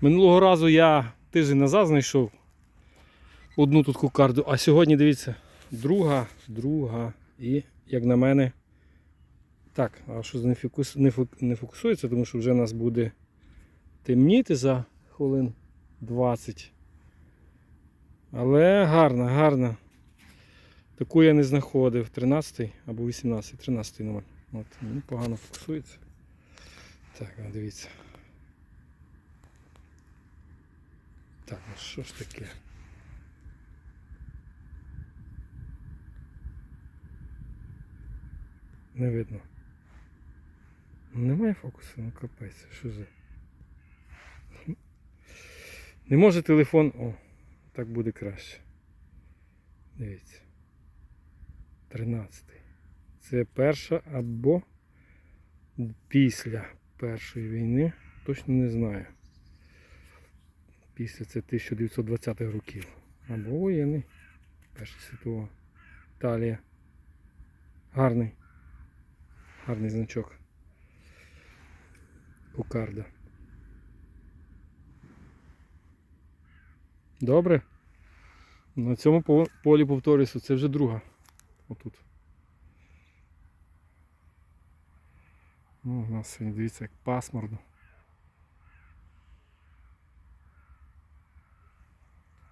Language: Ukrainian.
Минулого разу я тиждень назад знайшов одну тут кукарду, а сьогодні дивіться, друга, друга і, як на мене, так, а що не, фокус, не, не фокусується, тому що вже нас буде темніти за хвилин 20. Але гарна, гарна. Таку я не знаходив. 13 або 18, 13 номер. От, ну, погано фокусується. Так, дивіться. Так, ну що ж таке? Не видно. Немає фокусу, ну капець, що за. Не може телефон. О, так буде краще. Дивіться. 13. Це перша або після Першої війни. Точно не знаю. Після це 1920-х років. Або воєнний. Перша світова. Італія. Гарний. Гарний значок. Кукарда. Добре. На цьому полі повторюся, це вже друга. Отут. Ну, у нас сьогодні дивіться, як пасмурно.